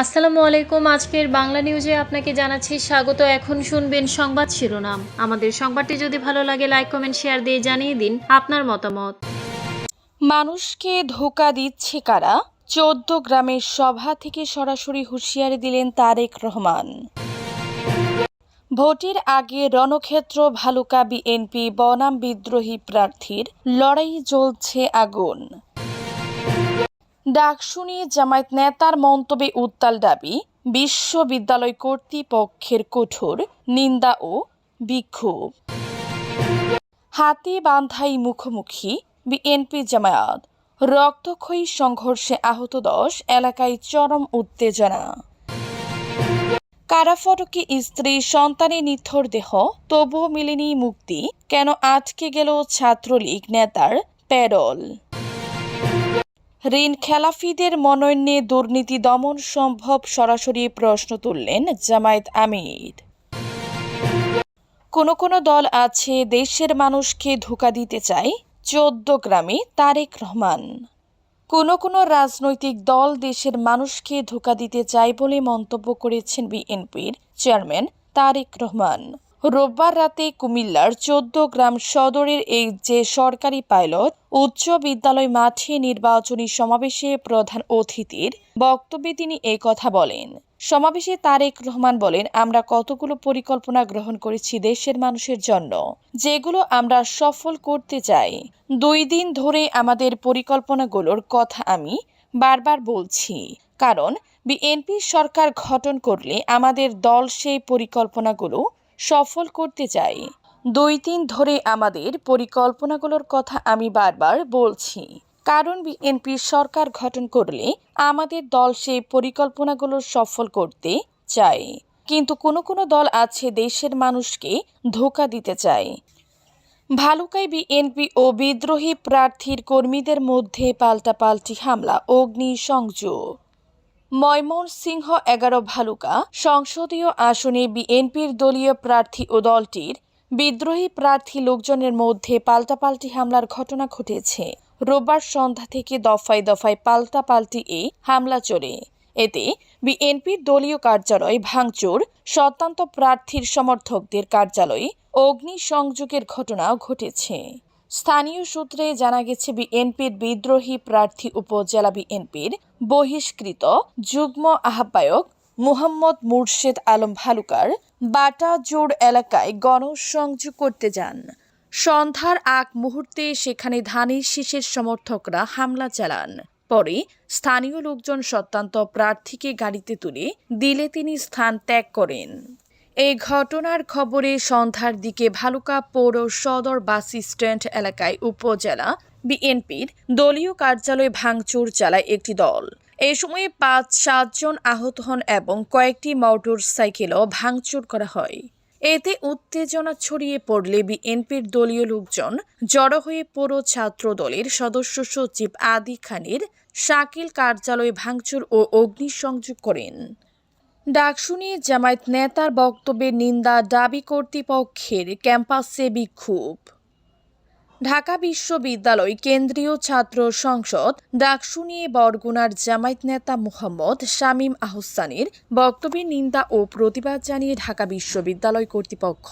আসসালামু আলাইকুম। আজকের বাংলা নিউজে আপনাকে জানাচ্ছি স্বাগত। এখন শুনবেন সংবাদ শিরোনাম। আমাদের সংবাদটি যদি ভালো লাগে লাইক কমেন্ট শেয়ার দিয়ে জানিয়ে দিন আপনার মতামত। মানুষকে ধোকা দিচ্ছে কারা? চোদ্দ গ্রামের সভা থেকে সরাসরি হুঁশিয়ারি দিলেন তারেক রহমান। ভোটের আগে রণক্ষেত্র ভালুকা বিএনপি বনাম বিদ্রোহী প্রার্থীর লড়াই জ্বলছে আগুন। ডাক শুনিয়ে জামায়াত নেতার মন্তব্যে উত্তাল দাবি, বিশ্ববিদ্যালয় কর্তৃপক্ষের কঠোর নিন্দা ও বিক্ষোভ। হাতি বান্ধাই মুখোমুখি বিএনপি জামায়াত। রক্তক্ষয়ী সংঘর্ষে আহত দশ, এলাকায় চরম উত্তেজনা। কারাফটকে স্ত্রী সন্তানের নিথর দেহ, তবুও মিলেনি মুক্তি, কেন আটকে গেল ছাত্রলীগ নেতার প্যারল? ঋণ খেলাফিদের মনোনয়নে দুর্নীতি দমন সম্ভব সরাসরি প্রশ্ন তুললেন জামায়াত আমির। কোনো কোনো দল আছে, দেশের মানুষকে ধোকা দিতে চায়, চোদ্দ গ্রামে তারেক রহমান। কোনো কোনো রাজনৈতিক দল দেশের মানুষকে ধোকা দিতে চায় বলে মন্তব্য করেছেন বিএনপির চেয়ারম্যান তারেক রহমান। রোববার রাতে কুমিল্লার চোদ্দ গ্রাম সদরের এই যে সরকারি পাইলট, উচ্চ বিদ্যালয় মাঠে নির্বাচনী সমাবেশে প্রধান অতিথির বক্তব্যে তিনি এই কথা বলেন। সমাবেশে তারেক রহমান বলেন, আমরা কতগুলো পরিকল্পনা গ্রহণ করেছি দেশের মানুষের জন্য, যেগুলো আমরা সফল করতে চাই। দুই দিন ধরে আমাদের পরিকল্পনাগুলোর কথা আমি বারবার বলছি, কারণ বিএনপি সরকার গঠন করলে আমাদের দল সেই পরিকল্পনাগুলো সফল করতে চাই। দুই দিন ধরে আমাদের পরিকল্পনাগুলোর কথা আমি বারবার বলছি। কারণ বিএনপি সরকার গঠন করলে আমাদের দল সেই পরিকল্পনাগুলো সফল করতে চায়। কিন্তু কোনো কোনো দল আছে দেশের মানুষকে ধোকা দিতে চায়। ভালুকায় বিএনপি ও বিদ্রোহী প্রার্থীর কর্মীদের মধ্যে পাল্টাপাল্টি হামলা অগ্নি সংযোগ ময়মনসিংহ এগারো ভালুকা সংসদীয় আসনে বিএনপির দলীয় প্রার্থী ও দলটির বিদ্রোহী প্রার্থী লোকজনের মধ্যে পাল্টাপাল্টি হামলার ঘটনা ঘটেছে। রোববার সন্ধ্যা থেকে দফায় দফায় পাল্টাপাল্টি এই হামলা চলে। এতে বিএনপির দলীয় কার্যালয় ভাঙচুর স্বতন্ত্র প্রার্থীর সমর্থকদের কার্যালয়ে অগ্নিসংযোগের ঘটনাও ঘটেছে। স্থানীয় সূত্রে জানা গেছে, বিএনপির বিদ্রোহী প্রার্থী উপজেলা বিএনপির বহিষ্কৃত যুগ্ম আহ্বায়ক মুহাম্মদ মুর্শেদ আলম ভালুকার বাটাজোড় এলাকায় গণসংযোগ করতে যান। সন্ধ্যার আগ মুহূর্তে সেখানে ধানের শীষের সমর্থকরা হামলা চালান। পরে স্থানীয় লোকজন সত্যান্ত প্রার্থীকে গাড়িতে তুলে দিলে তিনি স্থান ত্যাগ করেন। এই ঘটনার খবরে সন্ধ্যার দিকে ভালুকা পৌর সদর বাস স্ট্যান্ড এলাকায় উপজেলা বিএনপির দলীয় কার্যালয় ভাঙচুর চালায় একটি দল। এই সময়ে পাঁচ সাতজন আহত হন এবং কয়েকটি মোটর সাইকেলও ভাঙচুর করা হয়। এতে উত্তেজনা ছড়িয়ে পড়লে বিএনপির দলীয় লোকজন জড়ো হয়ে পৌর ছাত্র দলের সদস্য সচিব আদি খানের শাকিল কার্যালয়ে ভাঙচুর ও অগ্নিসংযোগ করেন। ডাক শুনিয়ে জামায়াত নেতার বক্তব্যের নিন্দা দাবি কর্তৃপক্ষের ক্যাম্পাসে বিক্ষোভ। ঢাকা বিশ্ববিদ্যালয় কেন্দ্রীয় ছাত্র সংসদ ডাক শুনিয়ে বরগুনার জামায়াত নেতা মুহাম্মদ শামীম আহসানের বক্তব্যের নিন্দা ও প্রতিবাদ জানিয়ে ঢাকা বিশ্ববিদ্যালয় কর্তৃপক্ষ।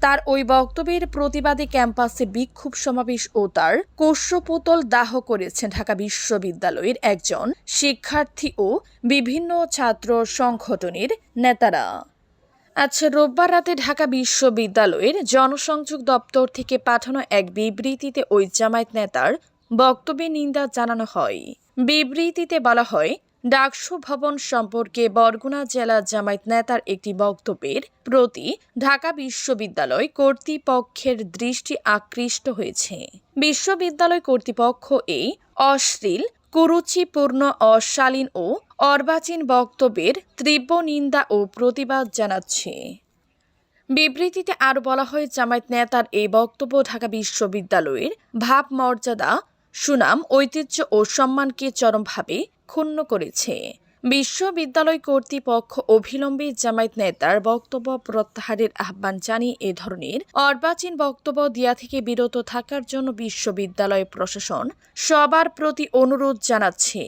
তার ওই বক্তব্যের প্রতিবাদে ক্যাম্পাসে বিক্ষোভ সমাবেশ ও তার কোষ্যপোতল দাহ করেছেন ঢাকা বিশ্ববিদ্যালয়ের একজন শিক্ষার্থী ও বিভিন্ন ছাত্র সংগঠনের নেতারা। আচ্ছা রোববার রাতে ঢাকা বিশ্ববিদ্যালয়ের জনসংযোগ দপ্তর থেকে পাঠানো এক বিবৃতিতে ওই জামায়াত নেতার বক্তব্যে নিন্দা জানানো হয়। বিবৃতিতে বলা হয়, ডাকসু ভবন সম্পর্কে বরগুনা জেলা জামায়াত নেতার একটি বক্তব্যের প্রতি ঢাকা বিশ্ববিদ্যালয় কর্তৃপক্ষের দৃষ্টি আকৃষ্ট হয়েছে। বিশ্ববিদ্যালয় কর্তৃপক্ষ এই অশ্লীল কুরুচিপূর্ণ, অশালীন ও অর্বাচীন বক্তব্যের তীব্র নিন্দা ও প্রতিবাদ জানাচ্ছে। বিবৃতিতে আরও বলা হয়, জামায়াত নেতার এই বক্তব্য ঢাকা বিশ্ববিদ্যালয়ের ভাবমর্যাদা, সুনাম, ঐতিহ্য ও সম্মানকে চরমভাবে ক্ষুণ্ণ করেছে। বিশ্ববিদ্যালয় কর্তৃপক্ষ অভিলম্বে জামায়াত নেতার বক্তব্য প্রত্যাহারের আহ্বান জানিয়ে এ ধরনের অর্বাচীন বক্তব্য দেয়া থেকে বিরত থাকার জন্য বিশ্ববিদ্যালয় প্রশাসন সবার প্রতি অনুরোধ জানাচ্ছে।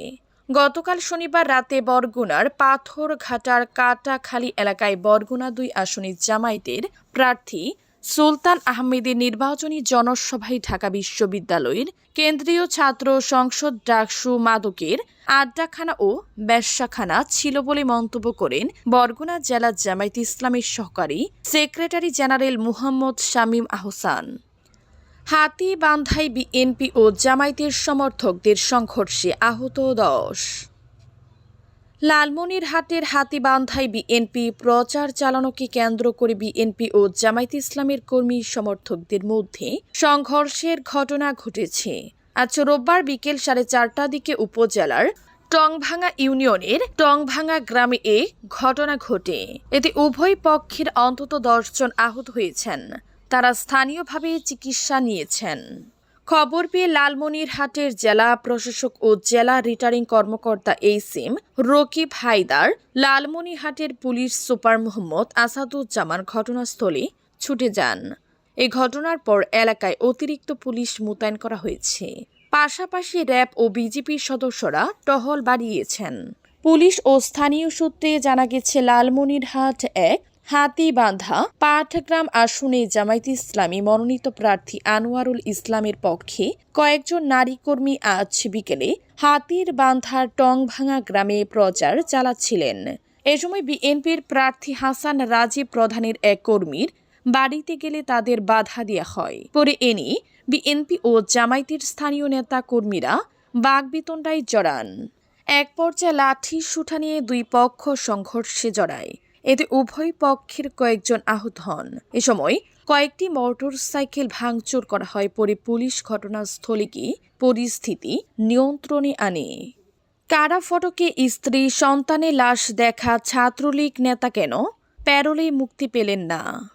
গতকাল শনিবার রাতে বরগুনার পাথরঘাটার কাটাখালী এলাকায় বরগুনা দুই আসনে জামায়াতের প্রার্থী সুলতান আহমেদের নির্বাচনী জনসভায় ঢাকা বিশ্ববিদ্যালয়ের কেন্দ্রীয় ছাত্র সংসদ ডাকসু মাদকের আড্ডাখানা ও ব্যবসাখানা ছিল বলে মন্তব্য করেন বরগুনা জেলা জামায়াত ইসলামের সহকারী সেক্রেটারি জেনারেল মুহাম্মদ শামীম আহসান। হাতি বান্ধাই বিএনপি ও জামায়াতের সমর্থকদের সংঘর্ষে আহত দশ। লালমনিরহাটের হাতিবান্ধায় বিএনপি প্রচার চালানোকে কেন্দ্র করে বিএনপি ও জামায়াত ইসলামের কর্মী সমর্থকদের মধ্যে সংঘর্ষের ঘটনা ঘটেছে। আজ রোববার বিকেল সাড়ে চারটার দিকে উপজেলার টংভাঙা ইউনিয়নের টংভাঙা গ্রামে এ ঘটনা ঘটে। এতে উভয় পক্ষের অন্তত দশজন আহত হয়েছেন। তারা স্থানীয়ভাবে চিকিৎসা নিয়েছেন। খবর পেয়ে লালমনিরহাটের জেলা প্রশাসক ও জেলা রিটার্নিং কর্মকর্তা এইসিম রকিব হায়দার, লালমনিরহাটের পুলিশ সুপার মোহাম্মদ আসাদুজ্জামান ঘটনাস্থলে ছুটে যান। এই ঘটনার পর এলাকায় অতিরিক্ত পুলিশ মোতায়েন করা হয়েছে। পাশাপাশি র্যাব ও বিজেপির সদস্যরা টহল বাড়িয়েছেন। পুলিশ ও স্থানীয় সূত্রে জানা গেছে, লালমনিরহাট এক হাতিবান্ধা পাটগ্রাম আসনে জামায়াত ইসলামী মনোনীত প্রার্থী আনোয়ারুল ইসলামের পক্ষে কয়েকজন নারী কর্মী আজ বিকেলে হাতির বান্ধার টংভাঙা গ্রামে প্রচার চালাচ্ছিলেন। এ সময় বিএনপির প্রার্থী হাসান রাজীব প্রধানের এক কর্মীর বাড়িতে গেলে তাদের বাধা দেওয়া হয়। পরে এ নিয়ে বিএনপি ও জামায়াতের স্থানীয় নেতা কর্মীরা বাগবিতণ্ডায় জড়ান। এক পর্যায়ে লাঠি সুঠা নিয়ে দুই পক্ষ সংঘর্ষে জড়ায়। এতে উভয় পক্ষের কয়েকজন আহত হন। এ সময় কয়েকটি মোটর সাইকেল ভাঙচুর করা হয় পরে পুলিশ ঘটনাস্থলে গিয়ে পরিস্থিতি নিয়ন্ত্রণে আনে। কারা ফটকে স্ত্রী সন্তানের লাশ দেখা ছাত্রলীগ নেতা কেন? প্যারোলে মুক্তি পেলেন না।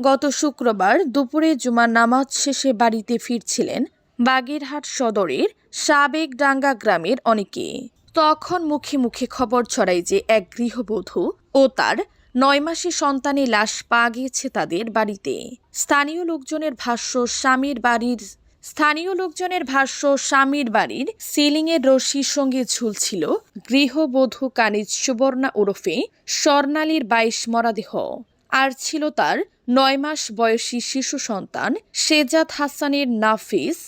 গত শুক্রবার দুপুরে জুমার নামাজ শেষে বাড়িতে ফিরছিলেন বাগেরহাট সদরের সাবেকডাঙ্গা গ্রামের অনেকে। তখন মুখে মুখে খবর ছড়ায় যে এক গৃহবধূ ও তার নয় মাসে সন্তানের লাশ পা গিয়েছে তাদের বাড়িতে। স্থানীয় লোকজনের ভাষ্য, স্বামীর বাড়ির, স্থানীয় লোকজনের ভাষ্য, স্বামীর বাড়ির সিলিংয়ের রশির সঙ্গে ঝুলছিল গৃহবধূ কানিজ সুবর্ণা ওরফে স্বর্ণালীর বাইশ মরাদেহ। আর ছিল তার নয় মাস বয়সী শিশু সন্তান শেজাদ হাসানের নাফিস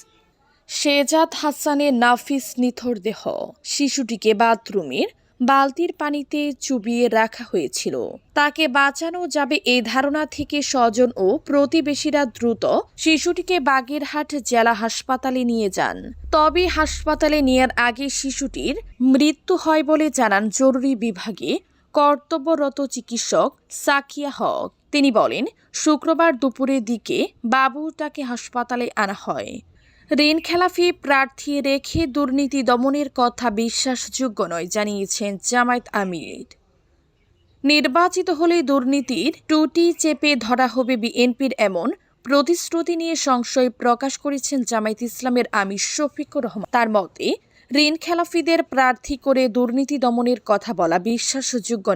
শেজাদ হাসানের নাফিস নিথর দেহ। শিশুটিকে বাথরুমের বালতির পানিতে চুবিয়ে রাখা হয়েছিল। তাকে বাঁচানো যাবে এই ধারণা থেকে স্বজন ও প্রতিবেশীরা দ্রুত শিশুটিকে বাগেরহাট জেলা হাসপাতালে নিয়ে যান। তবে হাসপাতালে নেয়ার আগে শিশুটির মৃত্যু হয় বলে জানান জরুরি বিভাগে কর্তব্যরত চিকিৎসক সাকিয়া হক। তিনি বলেন, শুক্রবার দুপুরের দিকে বাবুটাকে হাসপাতালে আনা হয়। ঋণ খেলাফি প্রার্থী রেখে দুর্নীতি দমনের কথা বিশ্বাসযোগ্য নয়, জানিয়েছেন জামায়াত আমির। নির্বাচিত হলে দুর্নীতির টুটি চেপে ধরা হবে বিএনপির এমন প্রতিশ্রুতি নিয়ে সংশয় প্রকাশ করেছেন জামায়াত ইসলামের আমির শফিকুর রহমান। তার মতে, ঋণ খেলাফিদের প্রার্থী করে দুর্নীতি দমনের কথা বলা বিশ্বাসযোগ্য